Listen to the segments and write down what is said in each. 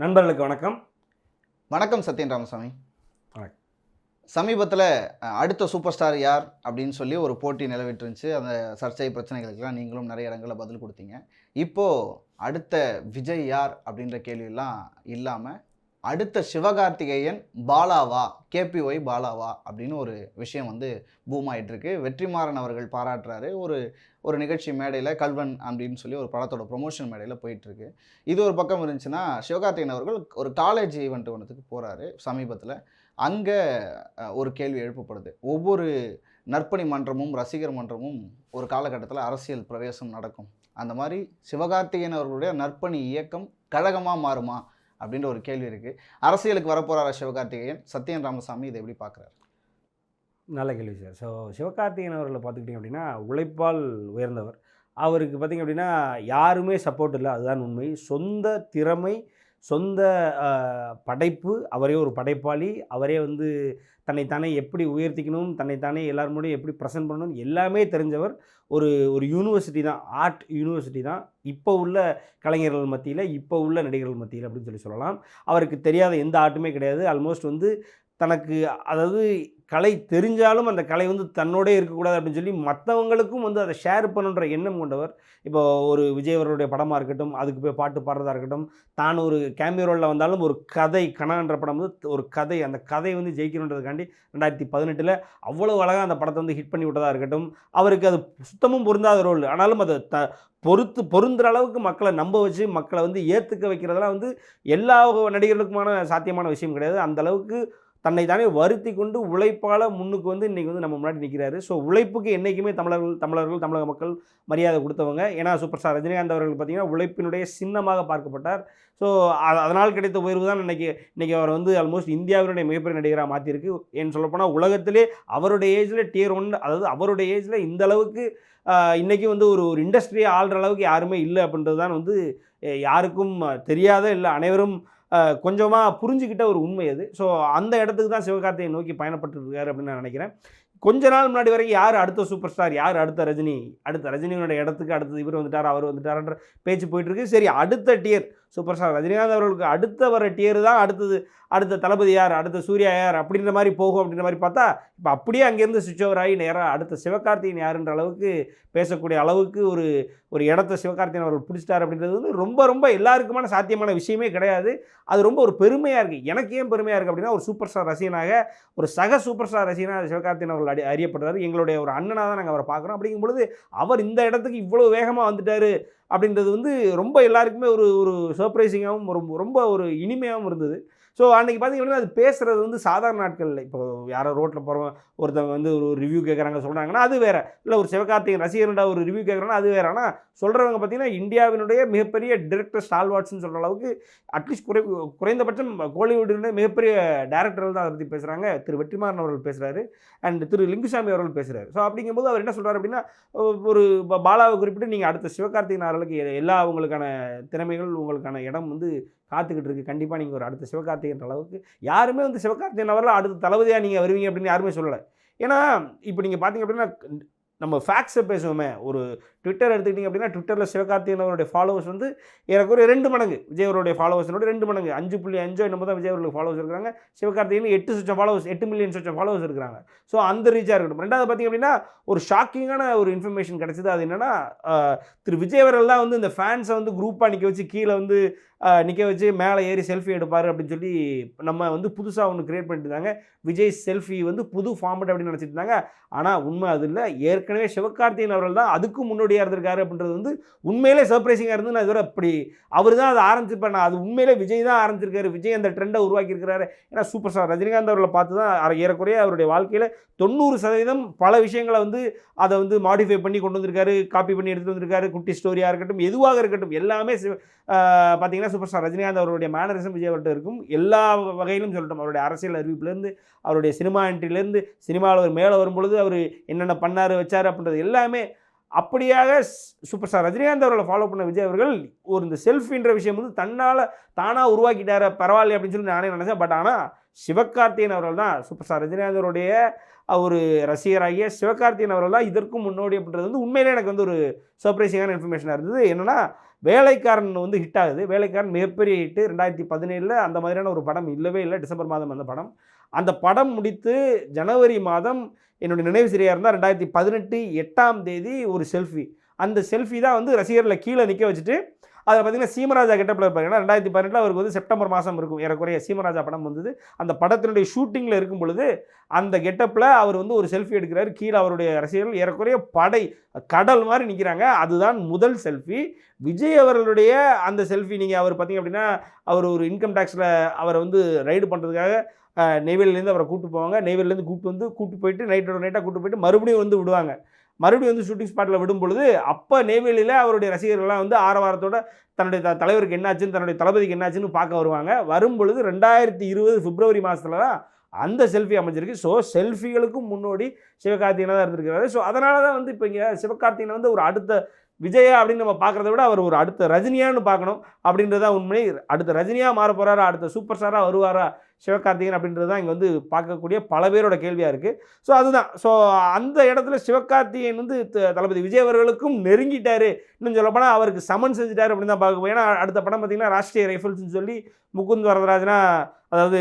நண்பர்களுக்கு வணக்கம். வணக்கம் சத்யன் ராமசாமி. சமீபத்தில் அடுத்த சூப்பர் ஸ்டார் யார் அப்படின்னு சொல்லி ஒரு போட்டி நிலவிட்டுருந்துச்சு. அந்த சர்ச்சை பிரச்சனைகளுக்கெல்லாம் நீங்களும் நிறைய இடங்களில் பதில் கொடுத்தீங்க. இப்போது அடுத்த விஜய் யார் அப்படின்ற கேள்வியெல்லாம் இல்லாமல் அடுத்த சிவகார்த்திகேயன் பாலாவா கேபிஒய் பாலாவா அப்படின்னு ஒரு விஷயம் வந்து பூம் ஆகிட்டுருக்கு வெற்றிமாறன் அவர்கள் பாராட்டுறாரு. ஒரு ஒரு நிகழ்ச்சி மேடையில் கல்வன் அப்படின்னு சொல்லி ஒரு படத்தோட ப்ரொமோஷன் மேடையில் போயிட்டுருக்கு. இது ஒரு பக்கம் இருந்துச்சுன்னா சிவகார்த்திகேயன் அவர்கள் ஒரு காலேஜ் ஈவெண்ட் ஒன்றுத்துக்கு போகிறாரு சமீபத்தில். அங்கே ஒரு கேள்வி எழுப்பப்படுது. ஒவ்வொரு நற்பணி மன்றமும் ரசிகர் மன்றமும் ஒரு காலகட்டத்தில் அரசியல் பிரவேசம் நடக்கும். அந்த மாதிரி சிவகார்த்திகேயன் அவர்களுடைய நற்பணி இயக்கம் கழகமாக மாறுமா? அப்படின்ற ஒரு கேள்வி இருக்குது அரசியலுக்கு வரப்போகிறார சிவகார்த்திகேயன்? சத்யன் ராமசாமி இதை எப்படி பார்க்குறாரு? நல்ல கேள்வி சார். ஸோ சிவகார்த்திகேயன் அவர்களை பார்த்துக்கிட்டிங்க அப்படின்னா உழைப்பால் உயர்ந்தவர். அவருக்கு பார்த்திங்க அப்படின்னா யாருமே சப்போர்ட் இல்லை. அதுதான் உண்மை. சொந்த திறமை சொந்த படைப்பு அவரே ஒரு படைப்பாளி அவரே வந்து தன்னைத்தானே எப்படி உயர்த்திக்கணும் தன்னைத்தானே எல்லார் முடியும் எப்படி ப்ரெசென்ட் பண்ணணும் எல்லாமே தெரிஞ்சவர் ஒரு ஒரு யூனிவர்சிட்டி தான் ஆர்ட் யூனிவர்சிட்டி தான். இப்போ உள்ள கலைஞர்கள் மத்தியில் இப்போ உள்ள நடிகர்கள் மத்தியில் அப்படின்னு சொல்லி சொல்லலாம். அவருக்கு தெரியாத எந்த ஆர்ட்டுமே கிடையாது. ஆல்மோஸ்ட் வந்து தனக்கு அதாவது கலை தெரிஞ்சாலும் அந்த கலை வந்து தன்னோடே இருக்கக்கூடாது அப்படின்னு சொல்லி மற்றவங்களுக்கும் வந்து அதை ஷேர் பண்ணுன்ற எண்ணம் கொண்டவர். இப்போ ஒரு விஜய் அவர்களுடைய படமாக இருக்கட்டும் அதுக்கு போய் பாட்டு பாடுறதா இருக்கட்டும் தான் ஒரு கேமியோ ரோலில் வந்தாலும் ஒரு கதை கணான்ற படம் வந்து ஒரு கதை அந்த கதை வந்து ஜெயிக்கணுன்றதுக்காண்டி ரெண்டாயிரத்தி பதினெட்டில் அவ்வளோ அழகாக அந்த படத்தை வந்து ஹிட் பண்ணி விட்டதாக இருக்கட்டும் அவருக்கு அது சுத்தமும் பொருந்தாத ரோல் ஆனாலும் அதை த பொறுத்து பொருந்துற அளவுக்கு மக்களை நம்ப வச்சு மக்களை வந்து ஏற்றுக்க வைக்கிறதெல்லாம் வந்து எல்லா நடிகர்களுக்குமான சாத்தியமான விஷயம் கிடையாது. அந்த அளவுக்கு தன்னை தானே வருத்தி கொண்டு உழைப்பால் முன்னுக்கு வந்து இன்றைக்கி வந்து நம்ம முன்னாடி நிற்கிறாரு ஸோ உழைப்புக்கு என்றைக்குமே தமிழர்கள் தமிழர்கள் தமிழக மக்கள் மரியாதை கொடுத்தவங்க. ஏன்னா சூப்பர் ஸ்டார் ரஜினிகாந்த் அவர்கள் பார்த்திங்கன்னா உழைப்பினுடைய சின்னமாக பார்க்கப்பட்டார். ஸோ அதனால் கிடைத்த உயர்வு தான் இன்றைக்கி இன்றைக்கி அவர் வந்து ஆல்மோஸ்ட் இந்தியாவினுடைய மிகப்பெரிய நடிகராக மாற்றிருக்கு ஏன்னு சொல்லப்போனால் உலகத்திலே அவருடைய ஏஜில் டியர் ஒன் அதாவது அவருடைய ஏஜில் இந்த அளவுக்கு இன்றைக்கி வந்து ஒரு ஒரு இண்டஸ்ட்ரியை ஆள்ற அளவுக்கு யாருமே இல்லை அப்படின்றது தான் வந்து யாருக்கும் தெரியாத இல்லை. அனைவரும் கொஞ்சமாக புரிஞ்சுக்கிட்ட ஒரு உண்மை அது. ஸோ அந்த இடத்துக்கு தான் சிவகார்த்தியை நோக்கி பயணப்பட்டு இருக்காரு அப்படின்னு நான் நினைக்கிறேன். கொஞ்ச நாள் முன்னாடி வரைக்கும் யார் அடுத்த சூப்பர் ஸ்டார் யார் அடுத்த ரஜினி? அடுத்த ரஜினியோட இடத்துக்கு அடுத்தது இவர் வந்துட்டார் அவர் வந்துட்டார்ன்ற பேச்சு போயிட்டுருக்கு சரி அடுத்த டியர் சூப்பர் ஸ்டார் ரஜினிகாந்த் அவர்களுக்கு அடுத்த வர டியர் தான் அடுத்தது அடுத்த தளபதி யார் அடுத்த சூர்யா யார் அப்படின்ற மாதிரி போகும் அப்படின்ற மாதிரி பார்த்தா இப்போ அப்படியே அங்கேருந்து சுவிட்ச் ஓவர் ஆகி நேராக அடுத்த சிவகார்த்தியின் யாருன்ற அளவுக்கு பேசக்கூடிய அளவுக்கு ஒரு ஒரு இடத்த சிவகார்த்தியின் அவர்கள் பிடிச்சிட்டார் அப்படின்றது வந்து ரொம்ப ரொம்ப எல்லாருக்குமான சாத்தியமான விஷயமே கிடையாது. அது ரொம்ப ஒரு பெருமையாக இருக்குது எனக்கு ஏன் பெருமையாக இருக்குது அப்படின்னா ஒரு சூப்பர் ஸ்டார் ரசிகனாக ஒரு சக சூப்பர் ஸ்டார் ரசிகனாக சிவகார்த்திகேயன் அவர்கள் அடி அறியப்படுறாரு. எங்களுடைய ஒரு அண்ணனாக தான் நாங்கள் அவரை பார்க்குறோம். அப்படிங்கும் பொழுது அவர் இந்த இடத்துக்கு இவ்வளோ வேகமாக வந்துட்டார். அப்படின்றது வந்து ரொம்ப எல்லாருக்குமே ஒரு ஒரு சர்ப்ரைசிங்காகவும் ஒரு ரொம்ப ஒரு இனிமையாகவும் இருந்தது. ஸோ அன்றைக்கி பார்த்தீங்க அது பேசுகிறது வந்து சாதாரண நாட்கள் இல்லை. இப்போ யாரோ ரோட்டில் போகிறவங்க ஒருத்தவங்க வந்து ஒரு ரிவ்யூ கேட்குறாங்க சொல்கிறாங்கன்னா அது வேறு. இல்லை ஒரு சிவகார்த்திகேயன் ரசிகர்டா ஒரு ரிவ்யூ கேட்குறாங்கன்னா அது வேறு. ஆனால் சொல்கிறவங்க பார்த்தீங்கன்னா இந்தியாவினுடைய மிகப்பெரிய டிரெக்டர் ஸ்டால்வாட்ஸ்னு சொல்கிற அளவுக்கு அட்லீஸ்ட் குறை குறைந்தபட்சம் கோலிவுட்டினுடைய மிகப்பெரிய டேரக்டர்கள் தான் அதை பற்றி பேசுகிறாங்க திரு வெற்றிமாறன் அவர்கள் பேசுகிறாரு அண்ட் திரு லிங்குசாமி அவர்கள் பேசுகிறாரு ஸோ அப்படிங்கும்போது அவர் என்ன சொல்கிறார் அப்படின்னா ஒரு ப- பாலாவை குறிப்பிட்டு நீங்கள் அடுத்த சிவகார்த்திகேயன் அவர்களுக்கு எல்லா உங்களுக்கான திறமைகள் உங்களுக்கான இடம் வந்து காத்துக்கிட்டு இருக்குது கண்டிப்பாக நீங்கள் ஒரு அடுத்த சிவகார்த்திகேயன் அளவுக்கு யாருமே வந்து சிவகார்த்திகேயன் அவரில் அடுத்த தளபதியாக நீங்கள் வருவீங்க அப்படின்னு யாருமே சொல்லலை. ஏன்னா இப்போ நீங்கள் பார்த்தீங்க அப்படின்னா நம்ம ஃபேக்ஸை பேசுவோமே. ஒரு ட்விட்டர் எடுத்துக்கிட்டிங்க அப்படின்னா ட்விட்டரில் சிவகார்த்திகேயன் அவருடைய ஃபாலோவர்ஸ் வந்து எனக்கு ஒரு ரெண்டு மடங்கு விஜய் அவருடைய ஃபாலோவர்ஸோட ரெண்டு மடங்கு. அஞ்சு புள்ளி அஞ்சோ என்னமோ தான் விஜய் அவர்களுக்கு ஃபாலோவர்ஸ் இருக்கிறாங்க சிவகார்த்திகேயன் எட்டு சுச்சம் ஃபாலோவர்ஸ் எட்டு மில்லியன் சுச்சம் ஃபாலோவர்ஸ் இருக்கிறாங்க ஸோ அந்த ரீச்சாக இருக்கட்டும். ரெண்டாவது பார்த்தீங்க அப்படின்னா ஒரு ஷாக்கிங்கான ஒரு இன்ஃபர்மேஷன் கிடச்சிது. அது என்னென்னா திரு விஜய் தான் வந்து இந்த ஃபேன்ஸை வந்து குரூப்பாக நிற்க வச்சு கீழே வந்து நிற்க வச்சு மேலே ஏறி செல்ஃபி எடுப்பார் அப்படின்னு சொல்லி நம்ம வந்து புதுசாக ஒன்று கிரியேட் பண்ணிட்டு இருந்தாங்க. விஜய் செல்ஃபி வந்து புது ஃபார்மெட் அப்படின்னு நினச்சிட்டு இருந்தாங்க. ஆனால் உண்மை அது இல்லை. ஏற்கனவே சிவகார்த்திகேயன் அவர்கள் தான் முன்னாடியே முன்னோடியாக இருந்திருக்காரு அப்படின்றது வந்து உண்மையிலே சர்ப்ரைசிங்காக இருந்து நான் இதுவரை அப்படி அவர் தான் அதை ஆரம்பிச்சிருப்பேன். நான் அது உண்மையிலே விஜய் தான் ஆரம்பிச்சிருக்காரு. விஜய் அந்த ட்ரெண்டை உருவாக்கியிருக்கிறாரு. ஏன்னா சூப்பர் ஸ்டார் ரஜினிகாந்த் அவர்களை பார்த்து தான் ஏறக்குறைய அவருடைய வாழ்க்கையில் தொண்ணூறு சதவீதம் பல விஷயங்களை வந்து அதை வந்து மாடிஃபை பண்ணி கொண்டு வந்திருக்காரு காப்பி பண்ணி எடுத்துகிட்டு வந்திருக்காரு. குட்டி ஸ்டோரியாக இருக்கட்டும் எதுவாக இருக்கட்டும் எல்லாமே பார்த்தீங்கன்னா சூப்பர் ஸ்டார் ரஜினிகாந்த் அவருடைய மேனரிசம் விஜய் அவர்கிட்ட இருக்கும். எல்லா வகையிலும் சொல்லட்டும் அவருடைய அரசியல் அறிவிப்புலேருந்து அவருடைய சினிமா என்ட்ரிலேருந்து சினிமாவில் அவர் மேலே வரும்பொழுது அவர் என்னென்ன பண்ணார் வச்சார் அப்படின்றது எல்லாமே அப்படியாக சூப்பர் ஸ்டார் ரஜினிகாந்த் அவர்களை ஃபாலோ பண்ண விஜய் அவர்கள் ஒரு இந்த செல்ஃபின்ற விஷயம் வந்து தன்னால் தானாக உருவாக்கிட்டார பரவாயில்ல அப்படின்னு சொல்லி நானே நினச்சேன். பட் ஆனால் சிவகார்த்தியன் அவர்கள் தான் சூப்பர் ஸ்டார் ரஜினிகாந்த் அவருடைய ஒரு ரசிகராகிய சிவகார்த்தியன் அவர்கள் தான் இதற்கும் முன்னோடி அப்படின்றது வந்து உண்மையிலே எனக்கு வந்து ஒரு சர்ப்ரைசிங்கான இன்ஃபர்மேஷனாக இருந்தது. என்னென்னா வேலைக்காரன் வந்து ஹிட் ஆகுது. வேலைக்காரன் மிகப்பெரிய ஹிட்டு ரெண்டாயிரத்தி பதினேழில் அந்த மாதிரியான ஒரு படம் இல்லவே இல்லை. டிசம்பர் மாதம் அந்த படம். அந்த படம் முடித்து ஜனவரி மாதம் என்னுடைய நினைவு சரியாக இருந்தால் ரெண்டாயிரத்தி பதினெட்டு எட்டாம் தேதி ஒரு செல்ஃபி. அந்த செல்ஃபி தான் வந்து ரசிகர்களை கீழே நிற்க வச்சுட்டு அதில் பார்த்தீங்கன்னா சீமராஜா கெட்டப்பில் பார்த்தீங்கன்னா ரெண்டாயிரத்தி பதினெட்டில் அவருக்கு வந்து செப்டம்பர் மாதம் இருக்கும். ஏறக்குறைய சீமராஜா படம் வந்தது. அந்த படத்தினுடைய ஷூட்டிங்கில் இருக்கும் பொழுது அந்த கெட்டப்பில் அவர் வந்து ஒரு செல்ஃபி எடுக்கிறார். கீழே அவருடைய ரசிகர்கள் ஏறக்குறைய படை கடல் மாதிரி நிற்கிறாங்க அதுதான் முதல் செல்ஃபி. விஜய் அவர்களுடைய அந்த செல்ஃபி நீங்கள் அவர் பார்த்தீங்க அப்படின்னா அவர் ஒரு இன்கம் டேக்ஸில் அவரை வந்து ரைடு பண்ணுறதுக்காக அஹ், நெய்வேலியிலேருந்து அவரை கூப்பிட்டு போவாங்க. நெய்வேலியிலேருந்து கூப்பிட்டு வந்து கூப்பிட்டு போயிட்டு நைட்டோட நைட்டாக கூப்பிட்டு போயிட்டு மறுபடியும் வந்து விடுவாங்க. மறுபடியும் வந்து ஷூட்டிங் ஸ்பாட்டில் விடும் பொழுது அப்போ நெய்வேலியில் அவருடைய ரசிகர்கள்லாம் வந்து ஆரவாரத்தோட தன்னுடைய த தலைவருக்கு என்னாச்சுன்னு தன்னுடைய தளபதிக்கு என்னாச்சுன்னு பார்க்க வருவாங்க. வரும் பொழுது ரெண்டாயிரத்தி இருபது பிப்ரவரி மாதத்தில் தான் அந்த செல்ஃபி அமைஞ்சிருக்கு. ஸோ செல்ஃபிகளுக்கும் முன்னோடி சிவகார்த்திகேயனாக தான் இருந்திருக்கிறாரு. ஸோ அதனால தான் வந்து இப்போ இங்கே சிவகார்த்திகனை வந்து ஒரு அடுத்த விஜயா அப்படின்னு நம்ம பார்க்குறத விட அவர் ஒரு அடுத்த ரஜினியான்னு பார்க்கணும் அப்படின்றதான் உண்மை. அடுத்த ரஜினியாக மாற போகிறாரா அடுத்த சூப்பர் ஸ்டாராக வருவாரா? சிவகார்த்திகேயன் அப்படின்றது தான் இங்கே வந்து பார்க்கக்கூடிய பல பேரோட கேள்வியாக இருக்குது ஸோ அதுதான். ஸோ அந்த இடத்துல சிவகார்த்திகேயன் வந்து த- தளபதி விஜய் அவர்களுக்கும் இன்னும் சொல்லப்போனால் அவருக்கு சமன் செஞ்சுட்டார் அப்படின்னு தான் பார்க்க ஏன்னா அடுத்த படம் பார்த்தீங்கன்னா ராஷ்ட்ரிய ரைஃபிள்ஸ்னு சொல்லி முகுந்த் வரதராஜனா அதாவது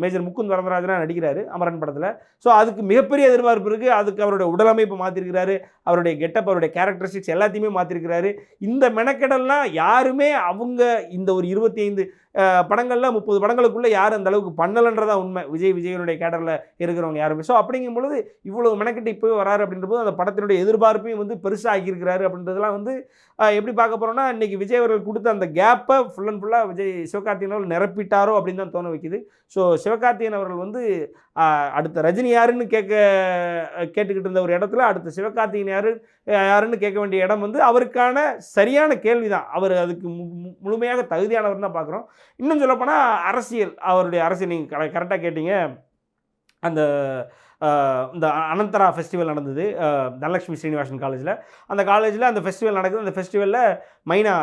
மேஜர் முகுந்த் வரதராஜனா நடிக்கிறாரு அமரன் படத்தில். ஸோ அதுக்கு மிகப்பெரிய எதிர்பார்ப்பு இருக்குது அதுக்கு அவருடைய உடலமைப்பு மாற்றிருக்கிறாரு அவருடைய கெட்டப் அவருடைய கேரக்டரிஸ்டிக்ஸ் எல்லாத்தையுமே மாற்றிருக்கிறாரு இந்த மெனக்கெடல்லாம் யாருமே அவங்க இந்த ஒரு இருபத்தி ஐந்து படங்களில் முப்பது படங்களுக்குள்ளே யாரும் அந்த அளவுக்கு பண்ணலைன்றதா உண்மை. விஜய் விஜயனுடைய கேடரில் இருக்கிறவங்க யாருமே. ஸோ அப்படிங்கும் பொழுது இவ்வளோ மெனக்கெட்டு இப்போ வராரு அப்படின்ற போது அந்த படத்தினுடைய எதிர்பார்ப்பையும் வந்து பெருசாக ஆக்கியிருக்கிறாரு அப்படின்றதுலாம் வந்து எப்படி பார்க்க போகிறோம்னா இன்றைக்கி விஜய் அவர்கள் கொடுத்த அந்த கேப்பை ஃபுல் அண்ட் ஃபுல்லாக விஜய் சிவகார்த்திகேயன் அவர்கள் நிரப்பிட்டாரோ அப்படின்னு தான் தோண வைக்குது. ஸோ சிவகார்த்திகேயன் அவர்கள் வந்து அடுத்த ரஜினி யாருன்னு கேட்க கேட்டுக்கிட்டு இருந்த ஒரு இடத்துல அடுத்த சிவகார்த்திகேயன் யாரு யாருன்னு கேட்க வேண்டிய இடம் வந்து அவருக்கான சரியான கேள்வி தான் அவர் அதுக்கு மு- முழுமையாக தகுதியானவர் தான் பார்க்குறோம். இன்னும் சொல்லப்போனால் அரசியல் அவருடைய அரசியல் நீங்கள் கரெக்டாக கேட்டீங்க. அந்த இந்த அனந்தரா ஃபெஸ்டிவல் நடந்தது தனலட்சுமி ஸ்ரீனிவாசன் காலேஜில் அந்த காலேஜில் அந்த ஃபெஸ்டிவல் நடக்குது. அந்த ஃபெஸ்டிவலில் மைனா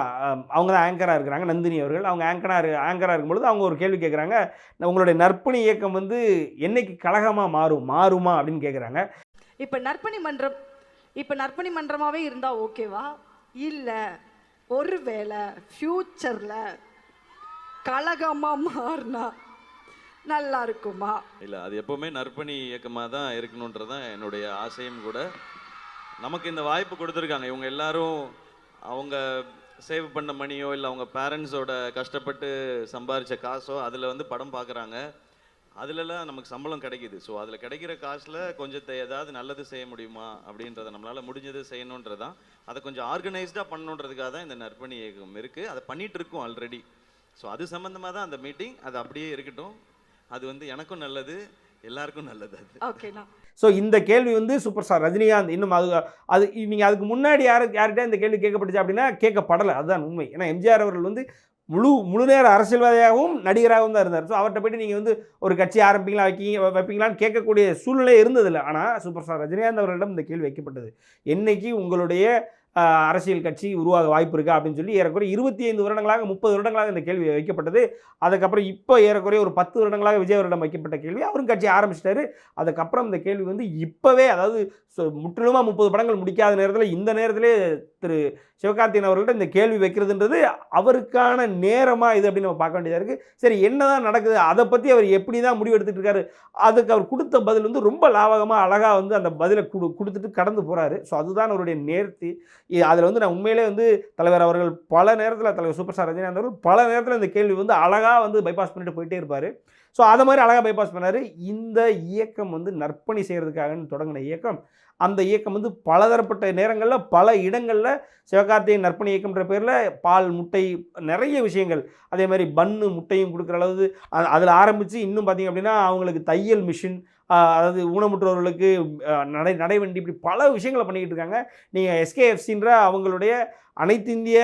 அவங்க தான் ஆங்கராக இருக்கிறாங்க நந்தினி அவர்கள். அவங்க ஆங்கராக ஆங்கராக இருக்கும்பொழுது அவங்க ஒரு கேள்வி கேட்குறாங்க உங்களுடைய நற்பணி இயக்கம் வந்து என்னைக்கு கழகமாக மாறும் மாறுமா? அப்படின்னு கேட்குறாங்க. இப்போ நற்பணி மன்றம் இப்போ நற்பணி மன்றமாகவே இருந்தால் ஓகேவா இல்லை ஒருவேளை ஃப்யூச்சரில் கழகமா மாறினா நல்லா இருக்குமா? இல்லை அது எப்போவுமே நற்பணி இயக்கமாக தான் இருக்கணுன்றது தான் என்னுடைய ஆசையும் கூட. நமக்கு இந்த வாய்ப்பு கொடுத்துருக்காங்க. இவங்க எல்லாரும் அவங்க சேவ் பண்ண மணியோ இல்லை அவங்க பேரண்ட்ஸோட கஷ்டப்பட்டு சம்பாரித்த காசோ அதில் வந்து படம் பார்க்குறாங்க அதுலலாம் நமக்கு சம்பளம் கிடைக்குது. ஸோ அதில் கிடைக்கிற காசில் கொஞ்சத்தை ஏதாவது நல்லது செய்ய முடியுமா அப்படின்றத நம்மளால் முடிஞ்சது செய்யணுன்றது தான் அதை கொஞ்சம் ஆர்கனைஸ்டாக பண்ணணுன்றதுக்காக தான் இந்த நற்பணி இயக்கம் இருக்குது அதை பண்ணிகிட்டு இருக்கோம் ஆல்ரெடி ஸோ அது சம்மந்தமாக தான் அந்த மீட்டிங் அது அப்படியே இருக்கட்டும். அது வந்து எனக்கும் நல்லது எல்லாருக்கும் நல்லது அது. ஓகேண்ணா ஸோ இந்த கேள்வி வந்து சூப்பர் ஸ்டார் ரஜினிகாந்த் இன்னும் அது அது நீங்கள் அதுக்கு முன்னாடி யாரு யார்கிட்ட இந்த கேள்வி கேட்கப்பட்டுச்சு அப்படின்னா கேட்கப்படலை. அதுதான் உண்மை. ஏன்னா எம்ஜிஆர் அவர்கள் வந்து முழு முழு நேர அரசியல்வாதியாகவும் நடிகராகவும் தான் இருந்தார். ஸோ அவர்கிட்ட போயிட்டு நீங்கள் வந்து ஒரு கட்சி ஆரம்பிங்களா வைக்கீங்க வைப்பீங்களான்னு கேட்கக்கூடிய சூழ்நிலை இருந்ததில்லை. ஆனால் சூப்பர் ஸ்டார் ரஜினிகாந்த் அவர்களிடம் இந்த கேள்வி வைக்கப்பட்டது. என்னைக்கு உங்களுடைய அரசியல் கட்சி உருவாக வாய்ப்பு இருக்கா அப்படின்னு சொல்லி ஏறக்குறைய இருபத்தி ஐந்து வருடங்களாக முப்பது வருடங்களாக இந்த கேள்வி வைக்கப்பட்டது. அதுக்கப்புறம் இப்போ ஏறக்குறைய ஒரு பத்து வருடங்களாக விஜய் வருடம் வைக்கப்பட்ட கேள்வி. அவரும் கட்சி ஆரம்பிச்சிட்டாரு. அதுக்கப்புறம் இந்த கேள்வி வந்து இப்போவே அதாவது முற்றிலுமாக முப்பது படங்கள் முடிக்காத நேரத்தில் இந்த நேரத்திலே திரு சிவகார்த்திகேயன் அவர்கள்ட்ட இந்த கேள்வி வைக்கிறதுன்றது அவருக்கான நேரமாக இது அப்படின்னு நம்ம பார்க்க வேண்டியதாக இருக்குது சரி என்னதான் நடக்குது? அதை பற்றி அவர் எப்படி தான் முடிவு எடுத்துகிட்டு இருக்காரு? அதுக்கு அவர் கொடுத்த பதில் வந்து ரொம்ப லாவகமாக அழகாக வந்து அந்த பதிலை கொடு கொடுத்துட்டு கடந்து போகிறாரு ஸோ அதுதான் அவருடைய நேர்த்தி. அதில் வந்து நான் உண்மையிலே வந்து தலைவர் அவர்கள் பல நேரத்தில் தலைவர் சூப்பர் ஸ்டார் ரஜினிகாந்த் அவர்கள் பல நேரத்தில் இந்த கேள்வி வந்து அழகாக வந்து பைபாஸ் பண்ணிட்டு போயிட்டே இருப்பார். ஸோ அதை மாதிரி அழகாக பைபாஸ் பண்ணார். இந்த இயக்கம் வந்து நற்பணி செய்கிறதுக்காகன்னு தொடங்கின இயக்கம் அந்த இயக்கம் வந்து பலதரப்பட்ட நேரங்களில் பல இடங்களில் சிவகார்த்திகேயன் நற்பணி இயக்கம்ன்ற பேரில் பால் முட்டை நிறைய விஷயங்கள். அதே மாதிரி பன்னு முட்டையும் கொடுக்குற அளவு அதில் ஆரம்பித்து இன்னும் பார்த்தீங்க அப்படின்னா அவங்களுக்கு தையல் மிஷின் அதாவது ஊனமுற்றோர்களுக்கு நடை நடைவண்டி இப்படி பல விஷயங்களை பண்ணிக்கிட்டு இருக்காங்க. நீங்கள் எஸ்கேஎஃப்சின்ற அவங்களுடைய அனைத்து இந்திய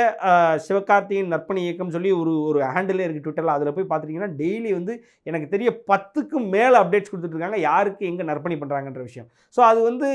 சிவகார்த்தியின் நற்பணி இயக்கம் சொல்லி ஒரு ஒரு ஹேண்டிலே இருக்குது ட்விட்டரில் அதில் போய் பார்த்துட்டிங்கன்னா டெய்லி வந்து எனக்கு தெரிய பத்துக்கும் மேலே அப்டேட்ஸ் கொடுத்துட்ருக்காங்க யாருக்கு எங்கே நற்பணி பண்ணுறாங்கன்ற விஷயம். ஸோ அது வந்து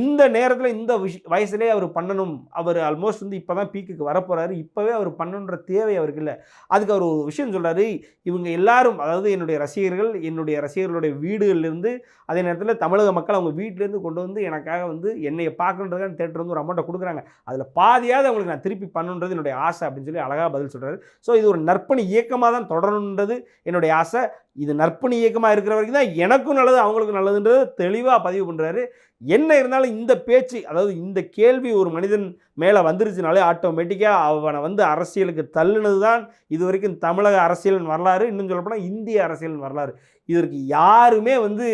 இந்த நேரத்தில் இந்த விஷ் வயசுலேயே அவர் பண்ணணும். அவர் ஆல்மோஸ்ட் வந்து இப்போ தான் பீக்குக்கு வரப்போகிறாரு இப்போவே அவர் பண்ணணுன்ற தேவை அவருக்கு இல்லை. அதுக்கு அவர் ஒரு விஷயம் சொல்கிறாரு இவங்க எல்லாரும் அதாவது என்னுடைய ரசிகர்கள் என்னுடைய ரசிகர்களுடைய வீடுகள்லேருந்து அதே நேரத்தில் தமிழக மக்கள் அவங்க வீட்டிலேருந்து கொண்டு வந்து எனக்காக வந்து என்னை பார்க்கணுன்றதுக்கான தேட்டர் வந்து ஒரு அமௌண்ட்டை கொடுக்குறாங்க. அதில் பாதியாவது அவங்களுக்கு நான் திருப்பி பண்ணுன்றது என்னுடைய ஆசை அப்படின்னு சொல்லி அழகாக பதில் சொல்கிறாரு ஸோ இது ஒரு நற்பணி இயக்கமாக தான் தொடரணுன்றது என்னுடைய ஆசை. இது நற்பணி இயக்கமாக இருக்கிற வரைக்கும் தான் எனக்கும் நல்லது அவங்களுக்கும் நல்லதுன்றது தெளிவாக பதிவு பண்ணுறாரு என்ன இருந்தாலும் இந்த பேச்சு அதாவது இந்த கேள்வி ஒரு மனிதன் மேலே வந்துருச்சுனாலே ஆட்டோமேட்டிக்காக அவனை வந்து அரசியலுக்கு தள்ளுனது தான் இது வரைக்கும் தமிழக அரசியலின் வரலாறு. இன்னும் சொல்லப்போனால் இந்திய அரசியலின் வரலாறு. இதற்கு யாருமே வந்து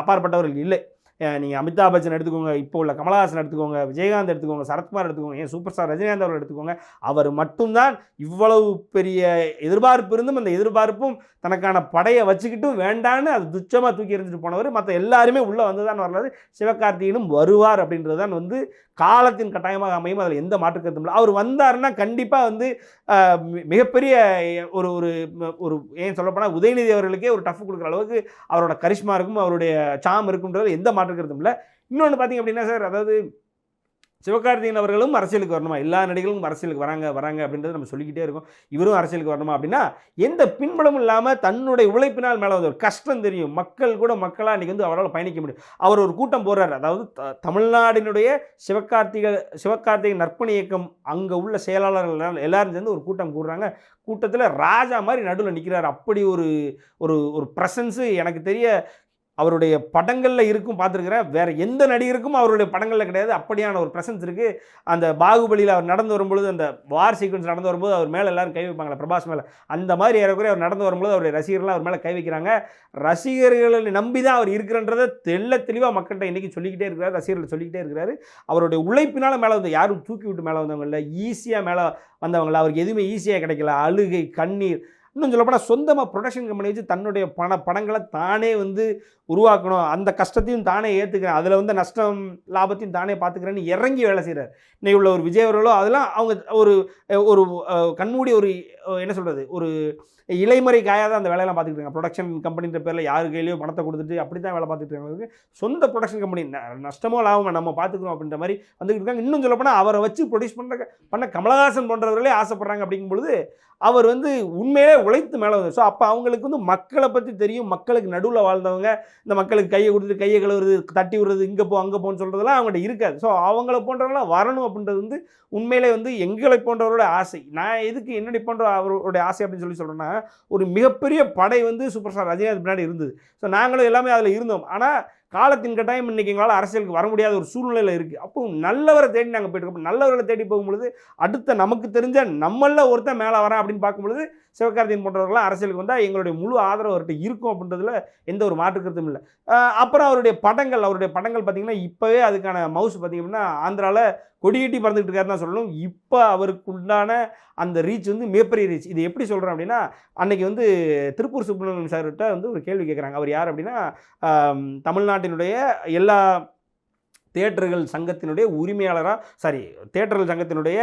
அப்பாற்பட்டவர்கள் இல்லை. நீங்கள் அமிதாப் பச்சன் எடுத்துக்கோங்க இப்போ உள்ள கமலஹாசன் எடுத்துக்கோங்க விஜயகாந்த் எடுத்துக்கோங்க சரத்குமார் எடுத்துக்கோங்க ஏன் சூப்பர் ஸ்டார் ரஜினிகாந்த் அவர்கள் எடுத்துக்கோங்க அவர் மட்டும்தான் இவ்வளவு பெரிய எதிர்பார்ப்பு இருந்தும் அந்த எதிர்பார்ப்பும் தனக்கான படையை வச்சுக்கிட்டும் வேண்டான்னு அது துச்சமாக தூக்கி எறிஞ்சிட்டு போனவர். மற்ற எல்லாருமே உள்ளே வந்து தான் வரலாறு. சிவகார்த்திகேயனும் வருவார் அப்படின்றது தான் வந்து காலத்தின் கட்டாயமாக அமையும். அதில் எந்த மாற்றுக்கருத்தும் இல்லை. அவர் வந்தாருன்னா கண்டிப்பாக வந்து மிகப்பெரிய ஒரு ஒரு ஒரு ஏன் சொல்லப்போனால் உதயநிதி அவர்களுக்கே ஒரு டஃப் கொடுக்குற அளவுக்கு அவரோட கரிஷ்மா இருக்கும் அவருடைய சாம் இருக்குன்றது எந்த மாற்று கருத்தும் இல்லை. இன்னொன்று பார்த்தீங்க அப்படின்னா சார் அதாவது சிவகார்த்திகேயன் அவர்களும் அரசியலுக்கு வரணுமா? எல்லா நடிகர்களும் அரசியலுக்கு வராங்க வராங்க அப்படின்றத நம்ம சொல்லிக்கிட்டே இருக்கோம். இவரும் அரசியலுக்கு வரணுமா அப்படின்னா எந்த பின்பலமும் இல்லாமல் தன்னுடைய உழைப்பினால் மேலே வந்து ஒரு கஷ்டம் தெரியும். மக்கள் கூட மக்களாக இன்றைக்கி வந்து அவரால் பயணிக்க முடியும். அவர் ஒரு கூட்டம் போடுறாரு அதாவது த- தமிழ்நாடினுடைய சிவகார்த்திக சிவகார்த்திகை நற்பணி இயக்கம் அங்கே உள்ள செயலாளர்கள் எல்லாரும் சேர்ந்து ஒரு கூட்டம் கூடுறாங்க. கூட்டத்தில் ராஜா மாதிரி நடுவில் நிற்கிறார் அப்படி ஒரு ஒரு ஒரு ப்ரெசன்ஸு எனக்கு தெரிய அவருடைய படங்களில் இருக்கும் பார்த்துருக்குறேன் வேறு எந்த நடிகருக்கும் அவருடைய படங்களில் கிடையாது. அப்படியான ஒரு ப்ரெசன்ஸ் இருக்குது அந்த பாகுபலியில் அவர் நடந்து வரும்பொழுது அந்த வார் சீக்வன்ஸ் நடந்து வரும்போது அவர் மேலே எல்லாரும் கை வைப்பாங்களே பிரபாஸ் மேலே. அந்த மாதிரி ஏறக்குறைய அவர் நடந்து வரும்போது அவருடைய ரசிகர்கள்லாம் அவர் மேலே கை வைக்கிறாங்க. ரசிகர்களை நம்பி தான் அவர் இருக்கிறன்றதை தெள்ள தெளிவாக மக்கள்கிட்ட இன்றைக்கி சொல்லிக்கிட்டே இருக்கிறார் ரசிகர்கள் சொல்லிக்கிட்டே இருக்கிறாரு. அவருடைய உழைப்பினால் மேலே வந்து யாரும் தூக்கி விட்டு மேலே வந்தவங்க இல்லை ஈஸியாக மேலே வந்தவங்கள அவருக்கு எதுவுமே ஈஸியாக கிடைக்கல. அழுகை கண்ணீர் இன்னும் சொல்லப்போனால் சொந்தமாக ப்ரொடக்ஷன் கம்பெனி வச்சு தன்னுடைய பண படங்களை தானே வந்து உருவாக்கணும். அந்த கஷ்டத்தையும் தானே ஏற்றுக்கிறேன் அதில் வந்து நஷ்டம் லாபத்தையும் தானே பார்த்துக்கிறேன்னு இறங்கி வேலை செய்கிறார் இன்னைக்கு உள்ள ஒரு விஜய் அவர்களோ அதெல்லாம் அவங்க ஒரு ஒரு கண்மூடி ஒரு என்ன சொல்கிறது ஒரு இளைமறை காயாக அந்த வேலையெல்லாம் பார்த்துக்கிட்டு இருக்காங்க. ப்ரொடக்ஷன் கம்பெனின்ற பேரில் யார் கையிலையோ பணத்தை கொடுத்துட்டு அப்படி தான் வேலை பார்த்துட்டு இருக்காங்க. சொந்த ப்ரொடக்ஷன் கம்பெனி நஷ்டமோ லாபம் நம்ம பார்த்துக்கிறோம் அப்படின்ற மாதிரி வந்துக்கிட்டு இருக்காங்க. இன்னும் சொல்லப்போனால் அவரை வச்சு ப்ரொடியூஸ் பண்ணுற பண்ண கமலஹாசன் போன்றவர்களே ஆசைப்படுறாங்க அப்படிங்கும்பொழுது அவர் வந்து உண்மையிலே உழைத்து மேலே வந்து ஸோ அப்போ அவங்களுக்கு வந்து மக்களை பற்றி தெரியும். மக்களுக்கு நடுவில் வாழ்ந்தவங்க இந்த மக்களுக்கு கையை கொடுத்துட்டு கையை கழுவுறது தட்டி விடுறது இங்கே போ அங்கே போன்னு சொல்கிறதெல்லாம் அவங்கள்ட்ட இருக்காது. ஸோ அவங்கள போன்றவங்களாம் வரணும் அப்படின்றது வந்து உண்மையிலே வந்து எங்களை போன்றவரோட ஆசை. நான் எதுக்கு என்னடி போன்ற அவருடைய ஆசை அப்படின்னு சொல்லி சொல்கிறேன்னா ஒரு மிகப்பெரிய படை வந்து சூப்பர் ஸ்டார் ரஜினிகாந்த் பின்னாடி இருந்தது. ஸோ நாங்களும் எல்லாமே அதில் இருந்தோம். ஆனால் காலத்தின் கட்டாயம் இன்றைக்கி எங்களால் அரசியலுக்கு வர முடியாத ஒரு சூழ்நிலையில் இருக்குது அப்போ நல்லவரை தேடி நாங்கள் போயிட்டு நல்லவர்களை தேடி போகும்பொழுது அடுத்த நமக்கு தெரிஞ்ச நம்மளில் ஒருத்தன் மேலே வரேன் அப்படின்னு பார்க்கும்பொழுது சிவகார்த்தியன் போன்றவர்களாம் அரசியலுக்கு வந்தால் எங்களுடைய முழு ஆதரவு அவர்கிட்ட இருக்கும் அப்படின்றதுல எந்த ஒரு மாற்று கருத்தும் இல்லை. அப்புறம் அவருடைய படங்கள் அவருடைய படங்கள் பார்த்திங்கன்னா இப்போவே அதுக்கான மவுஸ் பார்த்தீங்கன்னா ஆந்திராவில் கொடியட்டி பறந்துக்கிட்டு இருக்காருன்னு தான் சொல்லணும். இப்போ அவருக்கு உண்டான அந்த ரீச் வந்து மிகப்பெரிய ரீச் இது எப்படி சொல்கிறேன் அப்படின்னா அன்னைக்கு வந்து திருப்பூர் சுப்பிரமணியம் சார்கிட்ட வந்து ஒரு கேள்வி கேட்குறாங்க அவர் யார் அப்படின்னா தமிழ்நாட்டினுடைய எல்லா தேட்டர்கள் சங்கத்தினுடைய உரிமையாளராக சாரி தேட்டர்கள் சங்கத்தினுடைய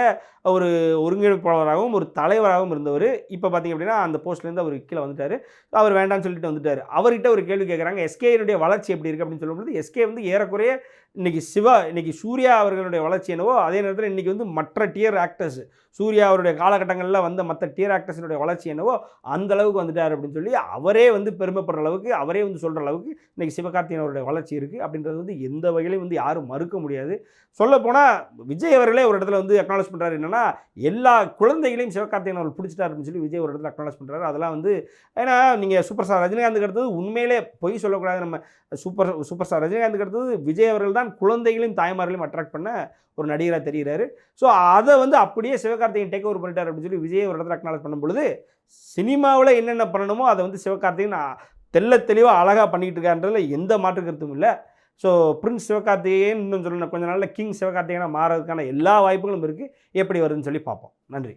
ஒரு ஒருங்கிணைப்பாளராகவும் ஒரு தலைவராகவும் இருந்தவர். இப்போ பார்த்தீங்க அப்படின்னா அந்த போஸ்ட்லேருந்து அவர் கீழே வந்துட்டார். அவர் வேண்டாம்னு சொல்லிட்டு வந்துட்டார். அவர்கிட்ட ஒரு கேள்வி கேட்குறாங்க எஸ்கேனுடைய வளர்ச்சி எப்படி இருக்குது அப்படின்னு சொல்லும்போது எஸ்கே வந்து ஏறக்குறைய இன்றைக்கி சிவா இன்றைக்கி சூர்யா அவர்களுடைய வளர்ச்சி என்னவோ அதே நேரத்தில் இன்றைக்கி வந்து மற்ற டியர் ஆக்டர்ஸ் சூர்யா அவருடைய காலகட்டங்களில் வந்த மற்ற டியர் ஆக்டர்ஸினுடைய வளர்ச்சி என்னவோ அந்த அளவுக்கு வந்துட்டார் அப்படின்னு சொல்லி அவரே வந்து பெருமைப்படுற அளவுக்கு அவரே வந்து சொல்கிற அளவுக்கு இன்றைக்கி சிவகார்த்திகேயன் அவருடைய வளர்ச்சி இருக்குது அப்படின்றது வந்து எந்த வகையிலையும் வந்து யாரும் மறுக்க முடியாது. சொல்லப்போனால் விஜய் அவர்களே ஒரு இடத்துல வந்து அக்னாலஜ் பண்ணுறாரு என்னென்னா எல்லா குழந்தைகளையும் சிவகார்த்திகேயன் அவர்கள் பிடிச்சிட்டாரு அப்படின்னு சொல்லி விஜய் ஒரு இடத்துல அக்னாலஜ் பண்ணுறாரு அதெல்லாம் வந்து ஏன்னா நீங்கள் சூப்பர் ஸ்டார் ரஜினிகாந்துக்கு அடுத்தது உண்மையிலே பொய் சொல்லக்கூடாது. நம்ம சூப்பர் சூப்பர் ஸ்டார் ரஜினிகாந்துக்கு அடுத்தது விஜய் அவர்கள் தான் குழந்தைகளையும் தாய்மார்களையும் அட்ராக்ட் பண்ண ஒரு நடிகராக தெரிகிறாரு. ஸோ அதை வந்து அப்படியே சிவகார்த்திகேயன் டேக் ஓவர் பண்ணிட்டார் அப்படின்னு சொல்லி விஜய் ஒரு இடத்துல அக்னாலஜ் பண்ணும்பொழுது சினிமாவில் என்னென்ன பண்ணணுமோ அதை வந்து சிவகார்த்திகேயன் தெல்ல தெள்ள தெளிவாக அழகாக பண்ணிக்கிட்டு இருக்கான்றதுல எந்த மாற்று கருத்தும் இல்லை. ஸோ பிரின்ஸ் சிவகார்த்திகேயன் இன்னும் சொல்லணும் கொஞ்ச நாளில் கிங் சிவகார்த்திகேயனாக மாறதுக்கான எல்லா வாய்ப்புகளும் இருக்குது எப்படி வருதுன்னு சொல்லி பார்ப்போம். நன்றி.